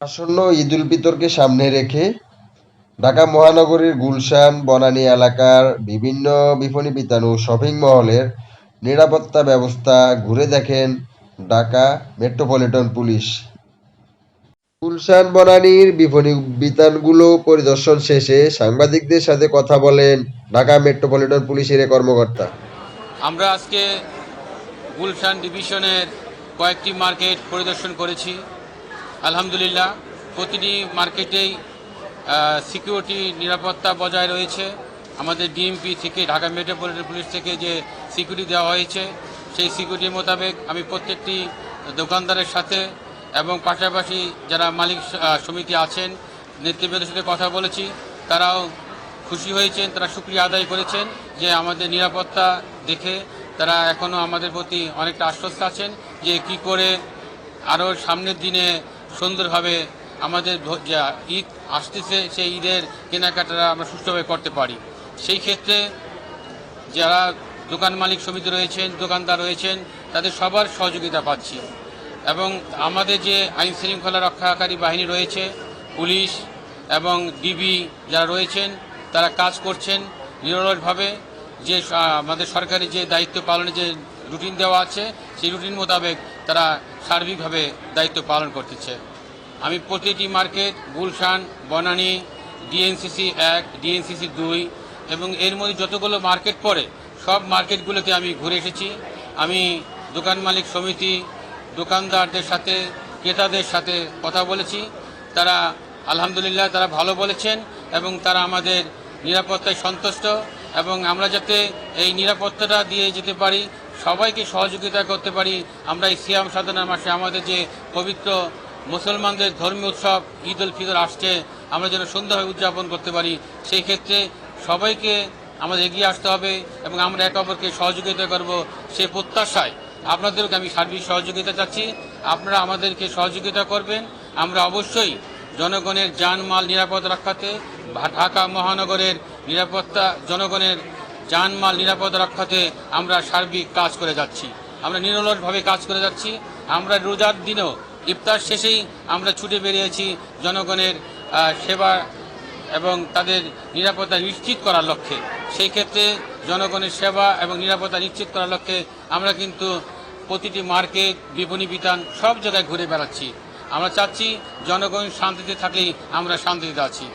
আসন্ন ঈদুল ফিতরকে সামনে রেখে ঢাকা মহানগরীর গুলশান, বনানী এলাকার বিভিন্ন বিপণী বিতান ও শপিং মহলের নিরাপত্তা ব্যবস্থা ঘুরে দেখেন ঢাকা মেট্রোপলিটন পুলিশ। গুলশান, বনানীর বিপণী বিতানগুলো পরিদর্শন শেষে সাংবাদিকদের সাথে কথা বলেন ঢাকা মেট্রোপলিটন পুলিশের কর্মকর্তা। আমরা আজকে গুলশান ডিভিশনের কয়েকটি মার্কেট পরিদর্শন করেছি। আলহামদুলিল্লাহ, প্রতিটি মার্কেটেই সিকিউরিটি নিরাপত্তা বজায় রয়েছে। আমাদের ডিএমপি থেকে, ঢাকা মেট্রোপলিটন পুলিশ থেকে যে সিকিউরিটি দেওয়া হয়েছে, সেই সিকিউরিটি মোতাবেক আমি প্রত্যেকটি দোকানদারের সাথে এবং পাশাপাশি যারা মালিক সমিতি আছেন, নেতৃবৃন্দের সাথে কথা বলেছি, তারাও খুশি হয়েছেন, তারা সুক্রিয়া আদায় করেছেন যে আমাদের নিরাপত্তা দেখে তারা এখনও আমাদের প্রতি অনেকটা আশ্বস্ত আছেন যে কি করে আরও সামনের দিনে সুন্দরভাবে আমাদের যা ঈদ আসতেছে, সেই ঈদের কেনাকাটা আমরা সুষ্ঠুভাবে করতে পারি। সেই ক্ষেত্রে যারা দোকান মালিক সমিতি রয়েছেন, দোকানদার রয়েছেন, তাদের সবার সহযোগিতা পাচ্ছি। এবং আমাদের যে আইন শৃঙ্খলা রক্ষাকারী বাহিনী রয়েছে, পুলিশ এবং ডিবি যারা রয়েছেন, তারা কাজ করছেন নিরলসভাবে। যে আমাদের সরকারি যে দায়িত্ব পালনের যে রুটিন দেওয়া আছে, সেই রুটিন মোতাবেক তারা সার্বিকভাবে দায়িত্ব পালন করতেছে। আমি প্রতিটি মার্কেট, গুলশান, বনানী, ডিএনসিসি এক, ডিএনসিসি দুই এবং এর মধ্যে যতগুলো মার্কেট পড়ে, সব মার্কেটগুলোতে আমি ঘুরে এসেছি। আমি দোকান মালিক সমিতি, দোকানদারদের সাথে, ক্রেতাদের সাথে কথা বলেছি। তারা আলহামদুলিল্লাহ তারা ভালো বলেছেন এবং তারা আমাদের নিরাপত্তায় সন্তুষ্ট এবং আমরা যাতে এই নিরাপত্তাটা দিয়ে যেতে পারি সবাইকে সহযোগিতা করতে পারি। আমরা এই সিয়াম সাধনার মাসে আমাদের যে পবিত্র মুসলমানদের ধর্মীয় উৎসব ঈদ উল ফিতর আসছে, আমরা যেন সুন্দরভাবে উদযাপন করতে পারি। সেই ক্ষেত্রে সবাইকে আমাদের এগিয়ে আসতে হবে এবং আমরা একে অপরকে সহযোগিতা করব সে প্রত্যাশায়। আপনাদেরকে আমি সার্বিক সহযোগিতা চাচ্ছি। আপনারা আমাদেরকে সহযোগিতা করবেন। আমরা অবশ্যই জনগণের জানমাল নিরাপদ ভা- ঢাকা মহানগরের নিরাপত্তা জনগণের জানমাল নিরাপদ রক্ষাতে আমরা সার্বিক কাজ করে যাচ্ছি। আমরা নিরলসভাবে কাজ করে যাচ্ছি। আমরা রোজার দিনেও, ইফতার শেষেই আমরা ছুটে বেরিয়েছি জনগণের সেবা এবং তাদের নিরাপত্তা নিশ্চিত করার লক্ষ্যে। সেই ক্ষেত্রে জনগণের সেবা এবং নিরাপত্তা নিশ্চিত করার লক্ষ্যে আমরা কিন্তু প্রতিটি মার্কেট, বিপণী বিতান সব জায়গায় ঘুরে বেড়াচ্ছি। আমরা চাচ্ছি জনগণ শান্তিতে থাকলেই আমরা শান্তিতে আছি।